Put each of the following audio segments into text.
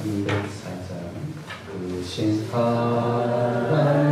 304장 그신 사랑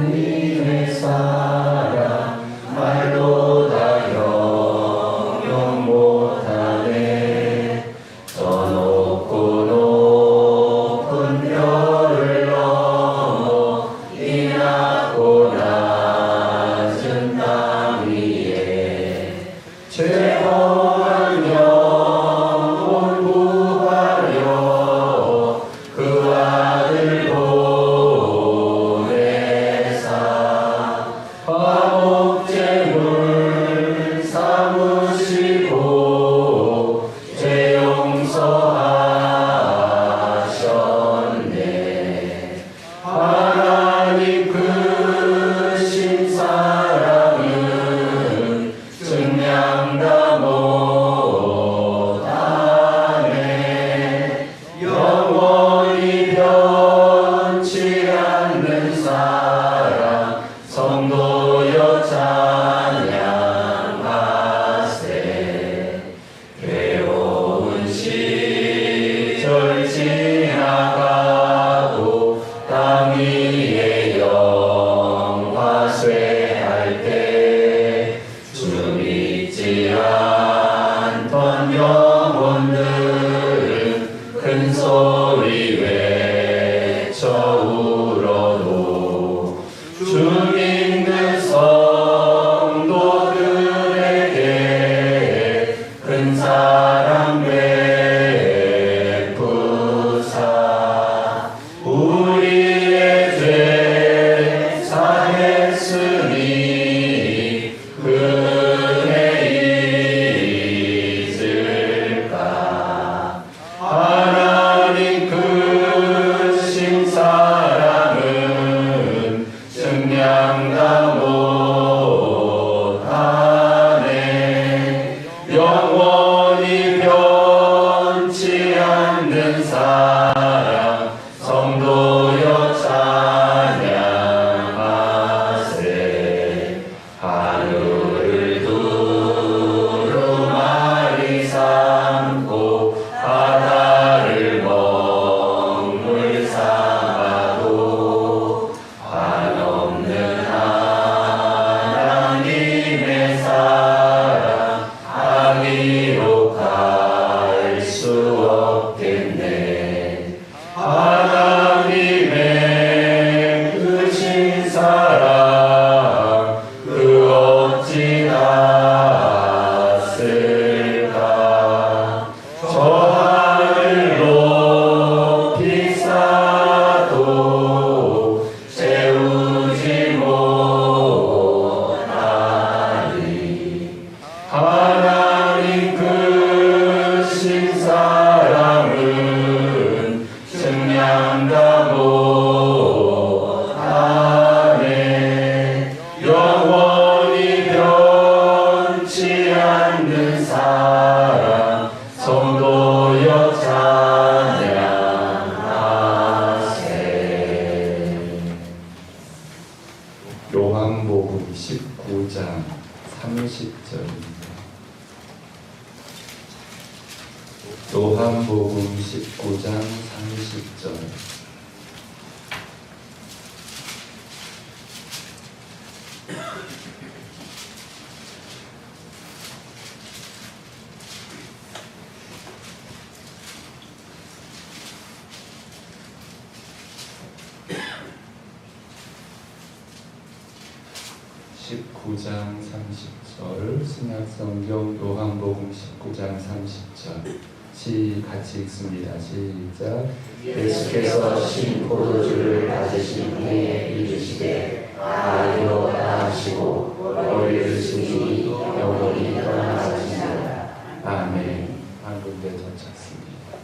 19장 30절을 신약성경 요한복음 19장 30절. 시 같이 읽습니다. 시작. 예수께서 신 포도주를 받으신 후에 이르시되 아이로 하시고 머리를 숙이니 영원히 떠나가시라. 아멘. 한 군데 도착습니다.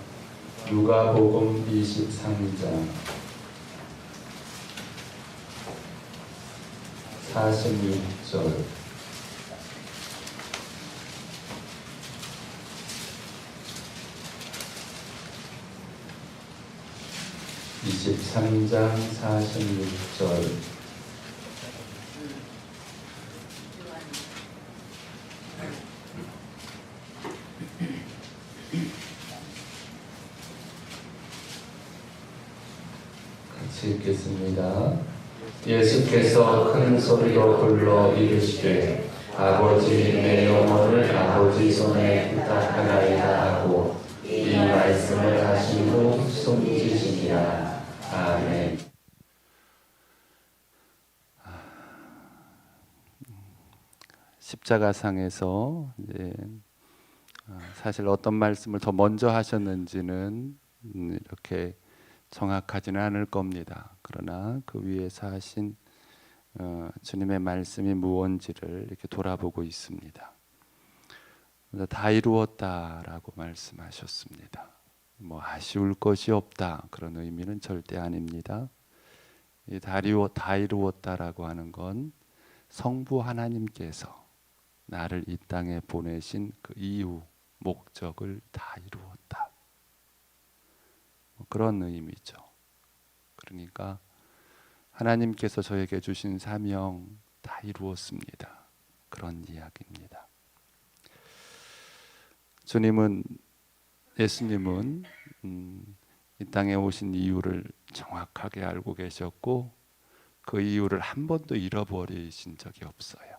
누가복음 23장. 46절. (23장 46절) 소리로 불러 이르시되 아버지 내 영혼을 아버지 손에 부탁하나이다 하고 이 말씀을 하신 후 숨지시니라. 아멘. 십자가상에서 이제 어, 사실 어떤 말씀을 더 먼저 하셨는지는 음, 이렇게 정확하지는 않을 겁니다. 그러나 그 위에서 하신 어, 주님의 말씀이 무언지를 이렇게 돌아보고 있습니다. 다 이루었다라고 말씀하셨습니다. 뭐 아쉬울 것이 없다 그런 의미는 절대 아닙니다. 이다 이루어 다 이루었다라고 하는 건 성부 하나님께서 나를 이 땅에 보내신 그 이유 목적을 다 이루었다. 뭐 그런 의미죠. 그러니까 하나님께서 저에게 주신 사명 다 이루었습니다. 그런 이야기입니다. 주님은 예수님은 음, 이 땅에 오신 이유를 정확하게 알고 계셨고 그 이유를 한 번도 잃어버리신 적이 없어요.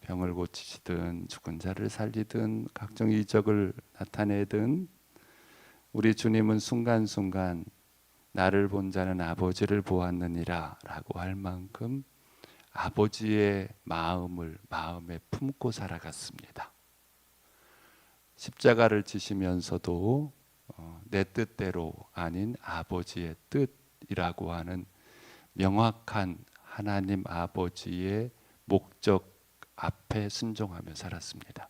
병을 고치시든 죽은 자를 살리든 각종 이적을 나타내든 우리 주님은 순간순간 나를 본 자는 아버지를 보았느니라라고 할 만큼 아버지의 마음을 마음에 품고 살아갔습니다. 십자가를 지시면서도 어, 내 뜻대로 아닌 아버지의 뜻이라고 하는 명확한 하나님 아버지의 목적 앞에 순종하며 살았습니다.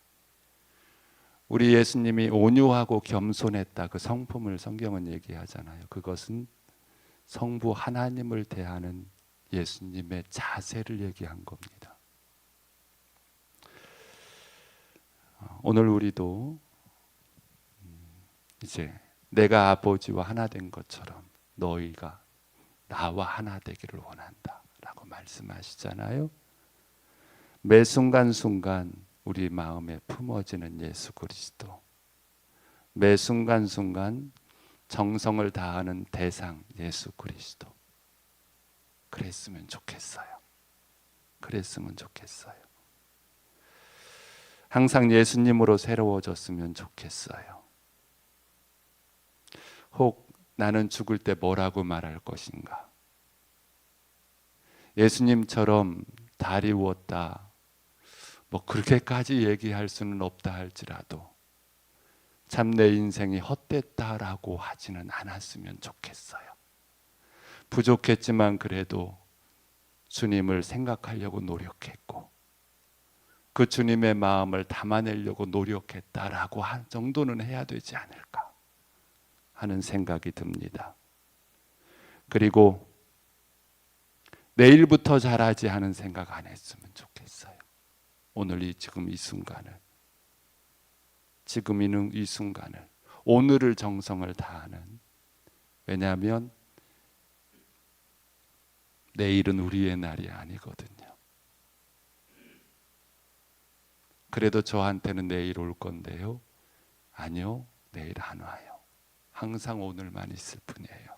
우리 예수님이 온유하고 겸손했다 그 성품을 성경은 얘기하잖아요. 그것은 성부 하나님을 대하는 예수님의 자세를 얘기한 겁니다. 어, 오늘 우리도 음, 이제 내가 아버지와 하나 된 것처럼 너희가 나와 하나 되기를 원한다 라고 말씀하시잖아요. 매 순간순간 우리 마음에 품어지는 예수 그리스도. 매 순간순간 정성을 다하는 대상 예수 그리스도. 그랬으면 좋겠어요. 그랬으면 좋겠어요. 항상 예수님으로 새로워졌으면 좋겠어요. 혹 나는 죽을 때 뭐라고 말할 것인가? 예수님처럼 다리 우었다. 뭐 그렇게까지 얘기할 수는 없다 할지라도 참 내 인생이 헛됐다라고 하지는 않았으면 좋겠어요. 부족했지만 그래도 주님을 생각하려고 노력했고 그 주님의 마음을 담아내려고 노력했다라고 한 정도는 해야 되지 않을까 하는 생각이 듭니다. 그리고 내일부터 잘하지 하는 생각 안 했으면 좋겠어요. 오늘 이 지금 이 순간을 지금 이는 이 순간을 오늘을 정성을 다하는 왜냐하면 내일은 우리의 날이 아니거든요. 그래도 저한테는 내일 올 건데요. 아니요, 내일 안 와요. 항상 오늘만 있을 뿐이에요.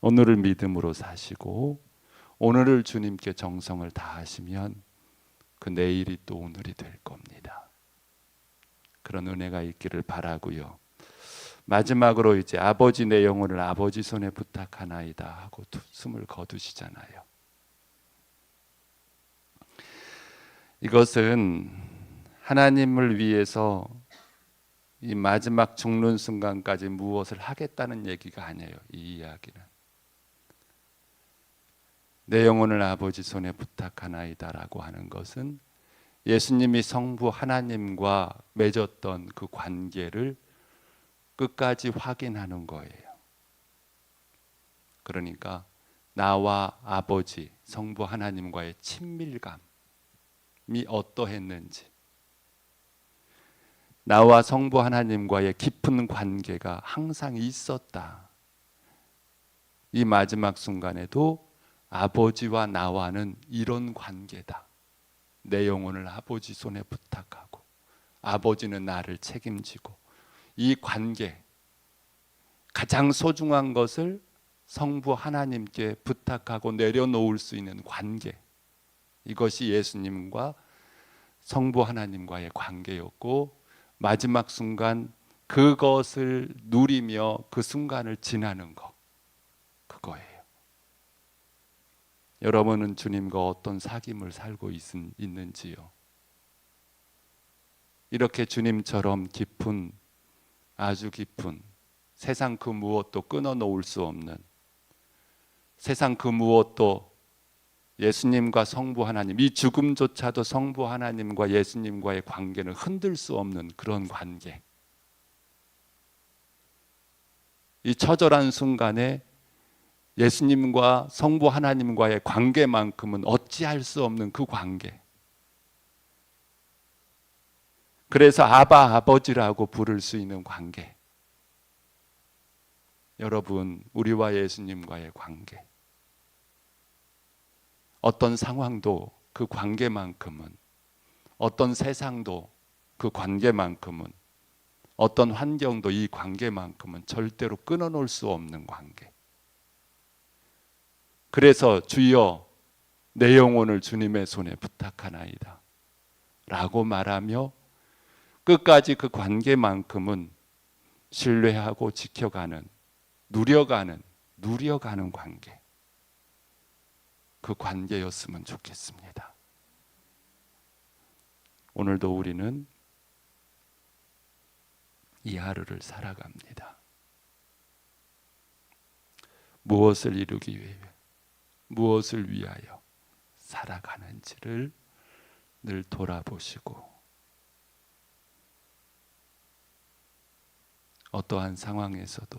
오늘을 믿음으로 사시고 오늘을 주님께 정성을 다하시면 그 내일이 또 오늘이 될 겁니다. 그런 은혜가 있기를 바라고요. 마지막으로 이제 아버지 내 영혼을 아버지 손에 부탁하나이다 하고 숨을 거두시잖아요. 이것은 하나님을 위해서 이 마지막 죽는 순간까지 무엇을 하겠다는 얘기가 아니에요. 이 이야기는 내 영혼을 아버지 손에 부탁하나이다라고 하는 것은 예수님이 성부 하나님과 맺었던 그 관계를 끝까지 확인하는 거예요. 그러니까 나와 아버지 성부 하나님과의 친밀감이 어떠했는지 나와 성부 하나님과의 깊은 관계가 항상 있었다. 이 마지막 순간에도 아버지와 나와는 이런 관계다. 내 영혼을 아버지 손에 부탁하고 아버지는 나를 책임지고 이 관계 가장 소중한 것을 성부 하나님께 부탁하고 내려놓을 수 있는 관계. 이것이 예수님과 성부 하나님과의 관계였고 마지막 순간 그것을 누리며 그 순간을 지나는 것. 그거예요. 여러분은 주님과 어떤 사귐을 살고 있, 있는지요? 이렇게 주님처럼 깊은 아주 깊은 세상 그 무엇도 끊어 놓을 수 없는 세상 그 무엇도 예수님과 성부 하나님 이 죽음조차도 성부 하나님과 예수님과의 관계는 흔들 수 없는 그런 관계. 이 처절한 순간에 예수님과 성부 하나님과의 관계만큼은 어찌할 수 없는 그 관계. 그래서 아바 아버지라고 부를 수 있는 관계. 여러분, 우리와 예수님과의 관계. 어떤 상황도 그 관계만큼은 어떤 세상도 그 관계만큼은 어떤 환경도 이 관계만큼은 절대로 끊어놓을 수 없는 관계. 그래서 주여 내 영혼을 주님의 손에 부탁하나이다. 라고 말하며 끝까지 그 관계만큼은 신뢰하고 지켜가는, 누려가는, 누려가는 관계. 그 관계였으면 좋겠습니다. 오늘도 우리는 이 하루를 살아갑니다. 무엇을 이루기 위해, 무엇을 위하여 살아가는지를 늘 돌아보시고 어떠한 상황에서도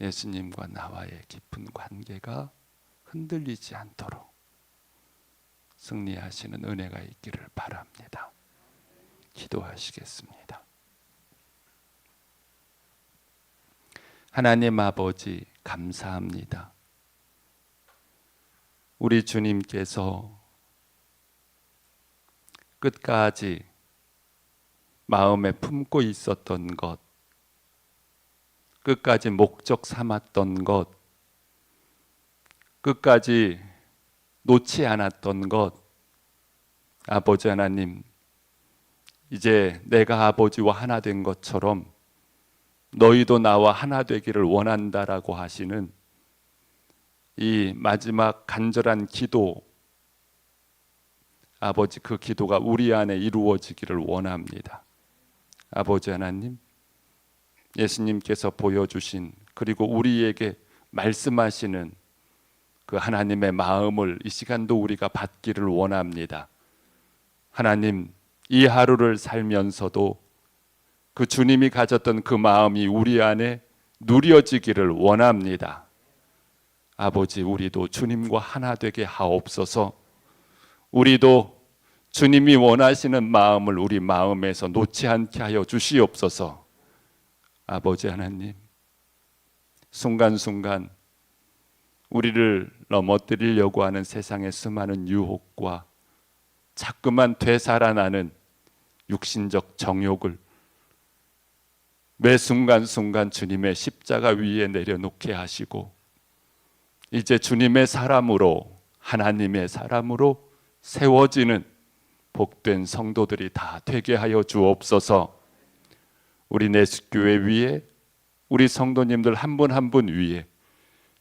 예수님과 나와의 깊은 관계가 흔들리지 않도록 승리하시는 은혜가 있기를 바랍니다. 기도하시겠습니다. 하나님 아버지 감사합니다. 우리 주님께서 끝까지 마음에 품고 있었던 것, 끝까지 목적 삼았던 것, 끝까지 놓지 않았던 것, 아버지 하나님, 이제 내가 아버지와 하나 된 것처럼 너희도 나와 하나 되기를 원한다라고 하시는 이 마지막 간절한 기도, 아버지 그 기도가 우리 안에 이루어지기를 원합니다. 아버지 하나님, 예수님께서 보여주신 그리고 우리에게 말씀하시는 그 하나님의 마음을 이 시간도 우리가 받기를 원합니다. 하나님, 이 하루를 살면서도 그 주님이 가졌던 그 마음이 우리 안에 누려지기를 원합니다. 아버지, 우리도 주님과 하나 되게 하옵소서. 우리도 주님이 원하시는 마음을 우리 마음에서 놓지 않게 하여 주시옵소서. 아버지 하나님, 순간순간 우리를 넘어뜨리려고 하는 세상의 수많은 유혹과 자꾸만 되살아나는 육신적 정욕을 매 순간순간 주님의 십자가 위에 내려놓게 하시고 이제 주님의 사람으로 하나님의 사람으로 세워지는 복된 성도들이 다 되게 하여 주옵소서. 우리 내숙교회 위에 우리 성도님들 한 분 한 분 위에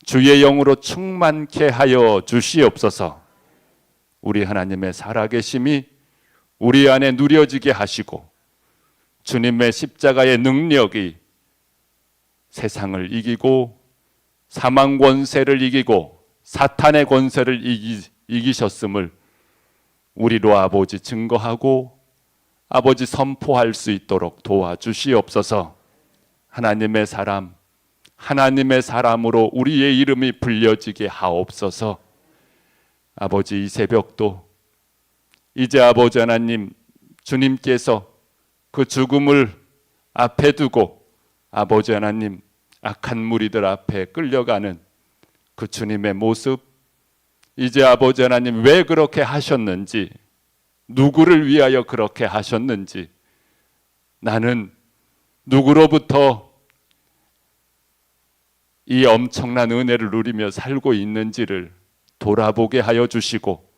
주의 영으로 충만케 하여 주시옵소서. 우리 하나님의 살아계심이 우리 안에 누려지게 하시고 주님의 십자가의 능력이 세상을 이기고 사망 권세를 이기고 사탄의 권세를 이기, 이기셨음을 우리로 아버지 증거하고 아버지 선포할 수 있도록 도와주시옵소서. 하나님의 사람 하나님의 사람으로 우리의 이름이 불려지게 하옵소서. 아버지 이 새벽도 이제 아버지 하나님 주님께서 그 죽음을 앞에 두고 아버지 하나님 악한 무리들 앞에 끌려가는 그 주님의 모습 이제 아버지 하나님 왜 그렇게 하셨는지 누구를 위하여 그렇게 하셨는지 나는 누구로부터 이 엄청난 은혜를 누리며 살고 있는지를 돌아보게 하여 주시고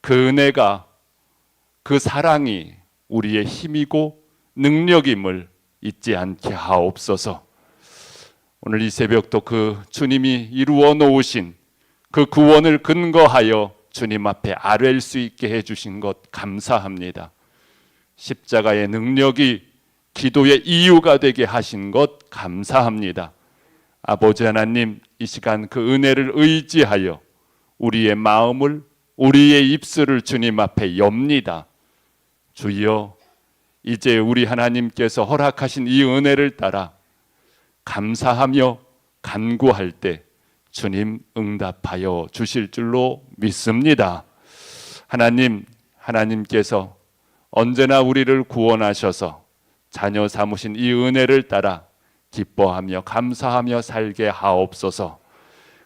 그 은혜가 그 사랑이 우리의 힘이고 능력임을 잊지 않게 하옵소서. 오늘 이 새벽도 그 주님이 이루어 놓으신 그 구원을 근거하여 주님 앞에 아뢰일 수 있게 해 주신 것 감사합니다. 십자가의 능력이 기도의 이유가 되게 하신 것 감사합니다. 아버지 하나님, 이 시간 그 은혜를 의지하여 우리의 마음을 우리의 입술을 주님 앞에 엽니다. 주여, 이제 우리 하나님께서 허락하신 이 은혜를 따라 감사하며 간구할 때 주님 응답하여 주실 줄로 믿습니다. 하나님, 하나님께서 언제나 우리를 구원하셔서 자녀 삼으신 이 은혜를 따라 기뻐하며 감사하며 살게 하옵소서.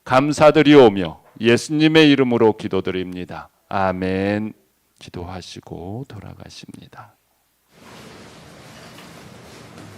감사드리오며 예수님의 이름으로 기도드립니다. 아멘. 기도하시고 돌아가십니다.